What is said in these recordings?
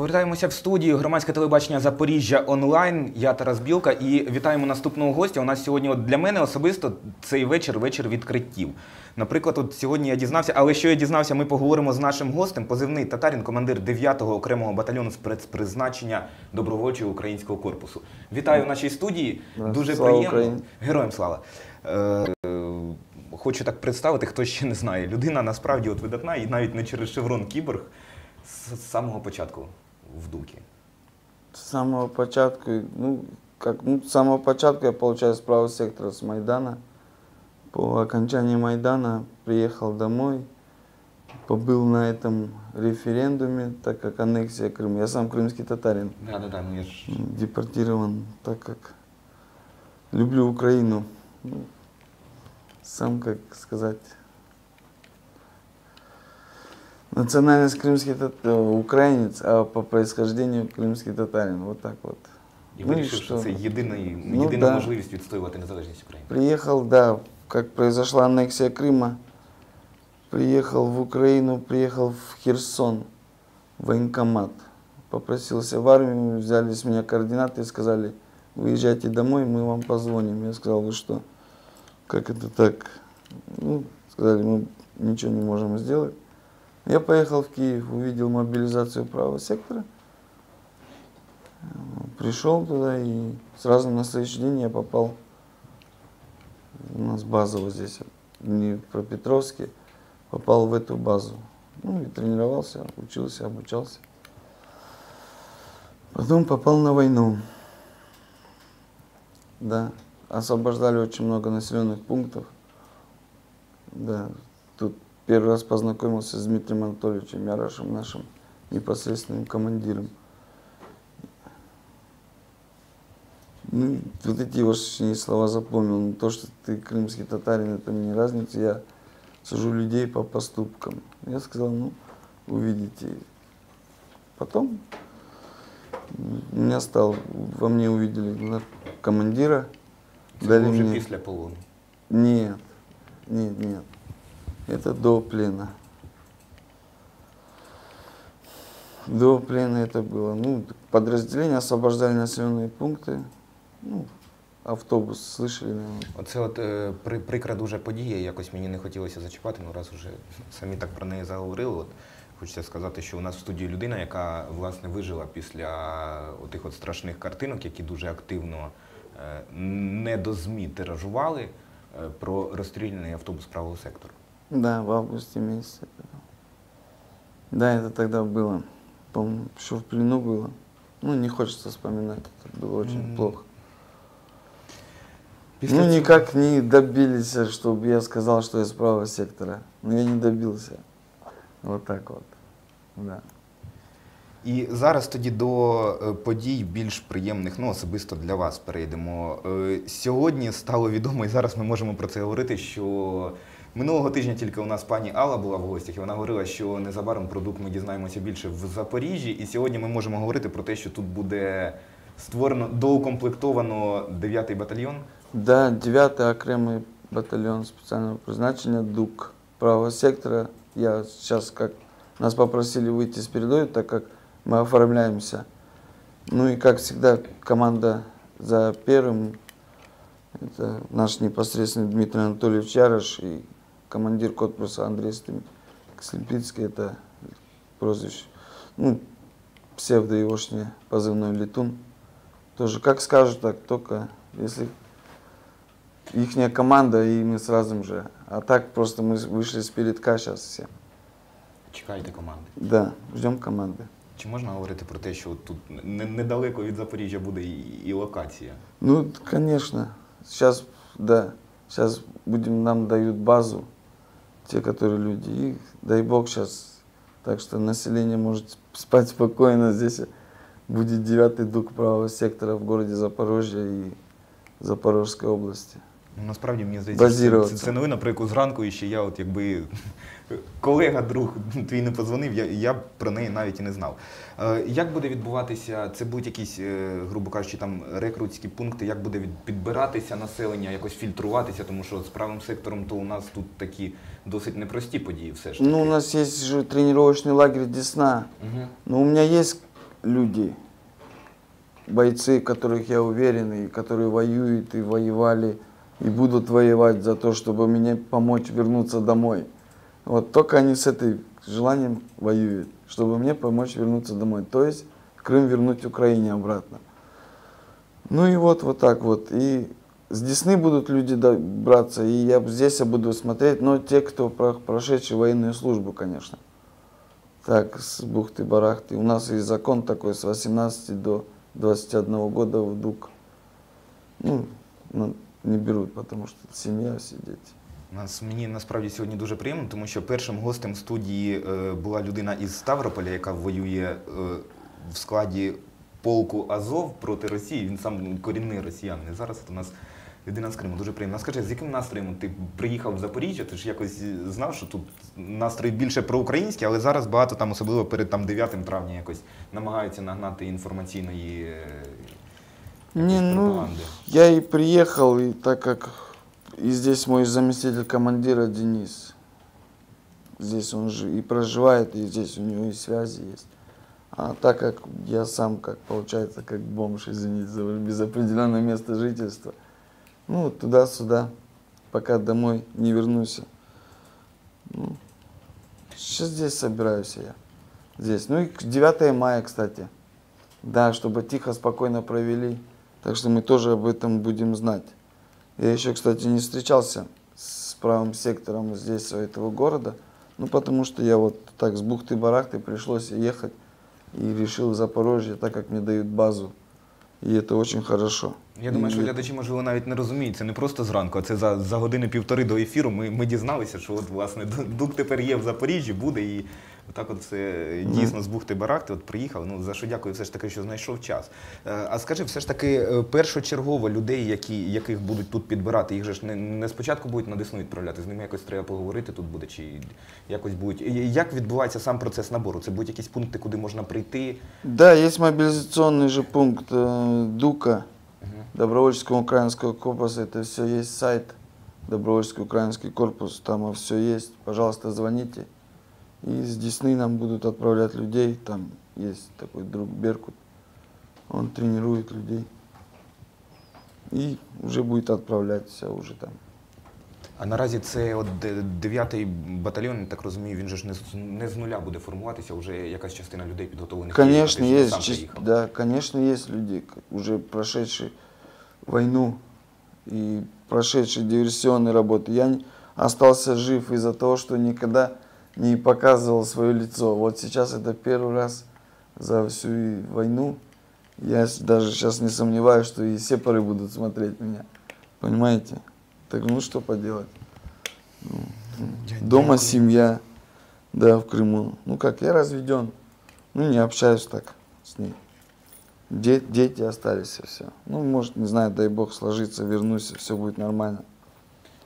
Повертаємося в студію громадське телебачення Запоріжжя онлайн. Я Тарас Білка і вітаємо наступного гостя. У нас сьогодні от для мене особисто цей вечір вечір відкриттів. Наприклад, от сьогодні я дізнався, але що я дізнався, ми поговоримо з нашим гостем. Позивний татарин, командир 9-го окремого батальйону спецпризначення добровольчого українського корпусу. Вітаю в нашій студії. Дуже слава приємно. Україні. Героям слава. Е, Хочу так представити, хто ще не знає. Людина насправді от видатна і навіть не через шеврон кіборг з самого початку в думки. С самого початку, ну, как, ну, с самого початку я, получаю с правого сектора с Майдана. По окончании Майдана приехал домой, побыл на этом референдуме, так как аннексия Крыма. Я сам крымский татарин, Да, да, да, я ж депортирован, так как люблю Украину. Ну, сам, как сказать, национальность крымский тат- э, украинец, а по происхождению крымский татарин. Вот так вот. і Ну і вирішив, що що? це єдиний, Ну, єдина да. можливість відстоювати незалежність України. Приехал, да, как произошла аннексия Крыма, приехал в Украину, приехал в Херсон, в военкомат. Попросился в армию, взяли с меня координаты и сказали, выезжайте домой, мы вам позвоним. Я сказал, вы что, как это так? Ну, сказали, мы ничего не можем сделать. Я поехал в Киев, увидел мобилизацию правого сектора, пришел туда и сразу на следующий день я попал у нас база вот здесь, не в Пропетровске, попал в эту базу. Ну и тренировался, учился, обучался. Потом попал на войну. Да, освобождали очень много населенных пунктов. Да, тут первый раз познакомился с Дмитрием Анатольевичем Ярашем, нашим непосредственным командиром. Ну, вот эти очень слова запомнил. Ну, То, что ты крымский татарин, это мне разница. Я сужу людей по поступкам. Я сказал, ну, увидите. Потом меня стал, во мне увидели командира. Це Дали вже мне- після полону. Нет, нет, нет. Это до плена. До плена это было. Ну, подразделения освобождали населенные пункты. Ну, автобус, слышали, наверное. Оце от е, при, прикра дуже подія, якось мені не хотілося зачіпати, ну раз уже самі так про неї заговорили. От, хочеться сказати, що у нас в студії людина, яка власне вижила після тих от страшних картинок, які дуже активно е, не до ЗМІ тиражували е, про розстріляний автобус правого сектору. Да, в августе месяце. это было. Да, это тогда было. Помню, еще в плену было. Ну, не хочется вспоминать, это было очень М. плохо. Після ну, цього- никак не добились, чтобы я сказал, что я с правого сектора. Но я не добился. Вот так вот. Да. І зараз тоді до е, подій більш приємних, ну особисто для вас перейдемо. Е, Сьогодні стало відомо, і зараз ми можемо про це говорити, що минулого тижня тільки у нас пані Алла була в гостях, і вона говорила, що незабаром продукт ми дізнаємося більше в Запоріжжі. І сьогодні ми можемо говорити про те, що тут буде створено доукомплектовано 9-й батальйон. Да, 9 окремый батальон специального призначения ДУК правого сектора. Я сейчас как нас попросили выйти с передовой, так как мы оформляемся. Ну и как всегда команда за первым. Это наш непосредственный Дмитрий Анатольевич Ярош и командир корпуса Андрей Стем- Слепицкий. Это прозвище. Ну, псевдо егошний позывной летун. Тоже как скажут, так только если ихняя команда, и мы сразу же. А так просто мы вышли с передка сейчас все. Чекайте команди. Да, ждем команды. Чи можна говорити про те, що тут не- недалеко від Запоріжжя буде і, і локація? Ну, конечно. Сейчас, да, сейчас будем, нам дают базу, те, которые люди. И дай бог сейчас. Так что население может спать спокойно. Здесь будет девятый дух правого сектора в городе Запорожье и Запорожской области. Ну, Насправді мені здається, що це, Базіруватися. це, це новина, про яку зранку і ще я, от якби колега, друг твій не подзвонив, я, я б про неї навіть і не знав. Е, як буде відбуватися? Це будуть якісь, е, грубо кажучи, там рекрутські пункти, як буде від- підбиратися населення, якось фільтруватися, тому що з правим сектором то у нас тут такі досить непрості події все ж таки. Ну, у нас есть же тренировочный лагерь Десна. Угу. Но у меня есть люди, бойцы, в которых я уверен, и которые воюют и воевали, И будут воевать за то, чтобы мне помочь вернуться домой. Вот только они с этой желанием воюют, чтобы мне помочь вернуться домой. То есть Крым вернуть Украине обратно. Ну и вот, вот так вот. И с Десны будут люди браться, и я здесь я буду смотреть, но те, кто про- прошедший военную службу, конечно. Так, с бухты-барахты. У нас есть закон такой с 18 до 21 года в ДУК. Ну, ну, не берут, потому что семья, все дети. Нас мені насправді сьогодні дуже приємно, тому що першим гостем студії е, була людина із Ставрополя, яка воює е, в складі полку Азов проти Росії. Він сам корінний росіянин. І зараз у нас людина з Криму. Дуже приємно. Скажи, з яким настроєм ти приїхав в Запоріжжя? Ти ж якось знав, що тут настрої більше проукраїнські, але зараз багато там, особливо перед там 9 травня, якось намагаються нагнати інформаційної е, Не, ну, я и приехал, и так как и здесь мой заместитель командира Денис, здесь он же и проживает, и здесь у него и связи есть. А так как я сам, как получается, как бомж, извините, за без определенного места жительства, ну, туда-сюда, пока домой не вернусь. Ну, сейчас здесь собираюсь я. Здесь. Ну и к 9 мая, кстати. Да, чтобы тихо, спокойно провели. Так что мы тоже об этом будем знать. Я еще, кстати, не встречался с правым сектором здесь, у этого города. Ну, потому что я вот так с бухты-барахты пришлось ехать и решил в Запорожье, так как мне дают базу. И это очень хорошо. Я думаю, що глядачі, можливо, навіть не розуміють. Це не просто зранку, а це за, за години-півтори до ефіру. Ми, ми дізналися, що от, власне, Дук тепер є в Запоріжжі, буде і отак от все дійсно з бухти барахти от приїхав. Ну, за що дякую все ж таки, що знайшов час. Е, А скажи, все ж таки, е, першочергово людей, які, яких будуть тут підбирати, їх же ж не, не спочатку будуть на Десну відправляти, з ними якось треба поговорити тут буде, чи якось будуть. Як відбувається сам процес набору? Це будуть якісь пункти, куди можна прийти? Да, есть мобилизационный же пункт ДУКа, Добровольческого украинского корпуса. Это все есть сайт, Добровольческий украинский корпус, там все есть. Пожалуйста, звоните. И с Десны нам будут отправлять людей. Там есть такой друг Беркут. Он тренирует людей. И уже будет отправлять все уже там. А наразі це от 9-й батальйон, я так розумію, він же ж не з, не з нуля буде формуватися, вже якась частина людей підготовлених. є, Конечно, фактично, есть, сам чис- приїхав. да, конечно, есть люди, к- уже прошедшие войну и прошедшие диверсионные работы. Я остался жив из-за того, что никогда не показывал свое лицо. Вот сейчас это первый раз за всю войну. Я даже сейчас не сомневаюсь, что и сепары будут смотреть меня. Понимаете? Так ну что поделать? Дома семья, да, в Крыму. Ну как, я разведен. Ну, не общаюсь так с ней. Де- дети остались и все. Ну, может, не знаю, дай бог сложится, вернусь, и все будет нормально.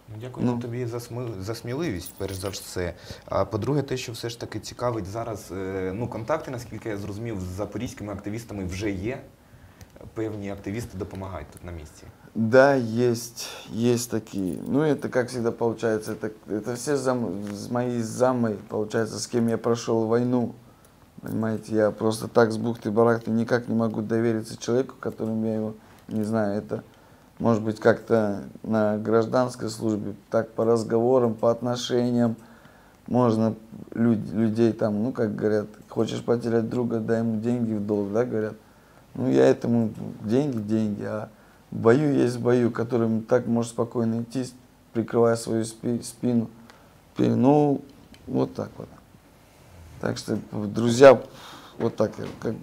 Ну, дякую Ну. тобі за, сми... за сміливість, перш за все. А по-друге, те, що все ж таки цікавить зараз, е, ну, контакти, наскільки я зрозумів, з запорізькими активістами вже є. Певні активісти допомагають тут на місці. Да, есть, есть такие. Ну, это, как всегда, получается, это, это все зам, с- мои замы, получается, с кем я прошел войну. Понимаете, я просто так с бухты-барахты никак не могу довериться человеку, которым я его не знаю. Это, может быть, как-то на гражданской службе, так по разговорам, по отношениям. Можно люд- людей там, ну, как говорят, хочешь потерять друга, дай ему деньги в долг, да, говорят. Ну, я этому деньги, деньги, а в бою есть в бою, которым так можешь спокойно идти, прикрывая свою спи- спину. Ну, вот так вот. Так что, друзья, вот так, как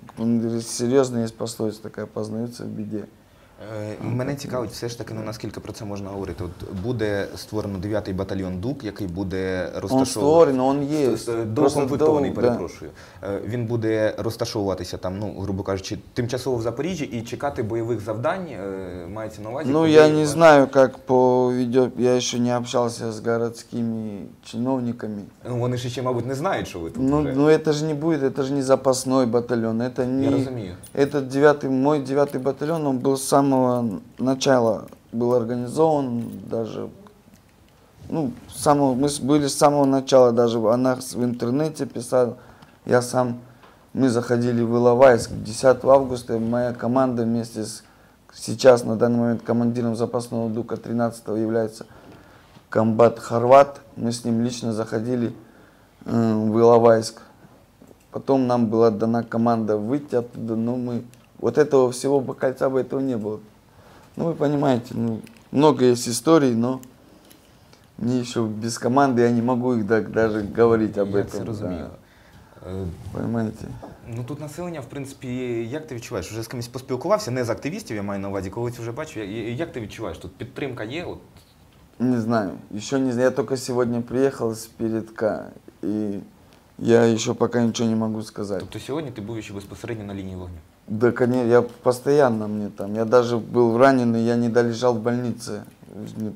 серьезно есть пословица такая, познаются в беде. Е, Мене цікавить все ж таки, ну наскільки про це можна говорити. От буде створено 9-й батальйон ДУК, який буде Он розташовуватися. створен, он есть. С- Просто Доукомплектований, да. Е, Він буде розташовуватися там, ну, грубо кажучи, тимчасово в Запоріжжі і чекати бойових завдань е, мається на увазі. Ну, я не знаю, как поведет, я еще не общался с городскими чиновниками. Ну, Вони ж ще, мабуть, не знають, що ви тут Ну, вже. ну это же не будет, это же не запасной батальон, это не... Я розумію. Этот девятый, мой девятый батальон, он был с самого начала, был организован даже, ну, с самого, мы были с самого начала, даже о нас в интернете писал, я сам Мы заходили в Иловайск 10 августа. Моя команда вместе с сейчас на данный момент командиром запасного дука 13 является комбат Хорват. Мы с ним лично заходили э, в Иловайск. Потом нам была дана команда выйти оттуда, но мы... Вот этого всего бы кольца бы этого не было. Ну, вы понимаете, ну, много есть историй, но мне еще без команды я не могу их так даже говорить об Я этом. це да. розумію. Е, Понимаете? Ну тут населення, в принципі, як ти відчуваєш? Вже з кимось поспілкувався, не з активістів, я маю на увазі, когось вже бачив. Я- я- Як ти відчуваєш? Тут підтримка є? От Не знаю, еще не знаю. Я только сегодня приехал с передка, и я еще пока ничего не могу сказать. Тобто сьогодні ти був ще безпосередньо на лінії вогню. Да, конечно, я постоянно мне там. Я даже был раненый, я не долежал в больнице.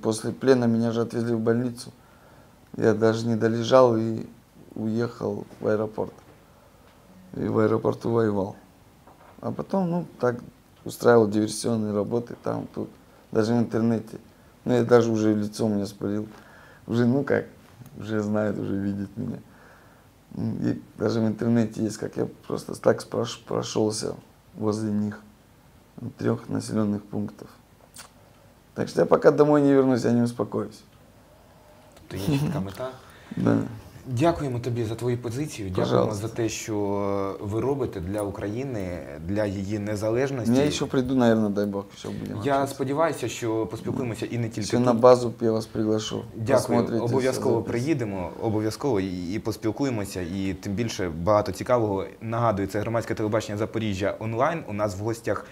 После плена меня же отвезли в больницу. Я даже не долежал и уехал в аэропорт. И в аэропорту воевал. А потом, ну, так устраивал диверсионные работы там, тут, даже в интернете. Ну, я даже уже лицо мне спалил. Уже, ну как, уже знает, уже видит меня. И даже в интернете есть, как я просто так спрош- прошелся возле них, трех населенных пунктов. Так что я пока домой не вернусь, я не успокоюсь. Є ще така мета. Да. Дякуємо тобі за твою позицію. Дякуємо за те, що ви робите для України, для її незалежності. Я еще приду, наверное, дай бог, еще будем. Я общаться. сподіваюся, що поспілкуємося і не тільки Если тут. на базу я вас приглашу. Дякую. Обов'язково приїдемо, обов'язково і, і поспілкуємося. І тим більше багато цікавого. Нагадую, це громадське телебачення Запоріжжя онлайн. У нас в гостях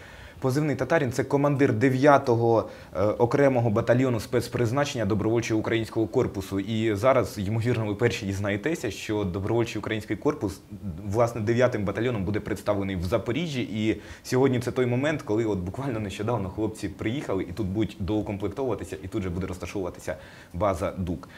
позивний татарін. Це командир 9-го е, окремого батальйону спецпризначення добровольчого українського корпусу. І зараз, ймовірно, ви перші дізнаєтеся, що добровольчий український корпус, власне, 9-м батальйоном буде представлений в Запоріжжі. І сьогодні це той момент, коли от буквально нещодавно хлопці приїхали і тут будуть доукомплектовуватися, і тут же буде розташовуватися база ДУК.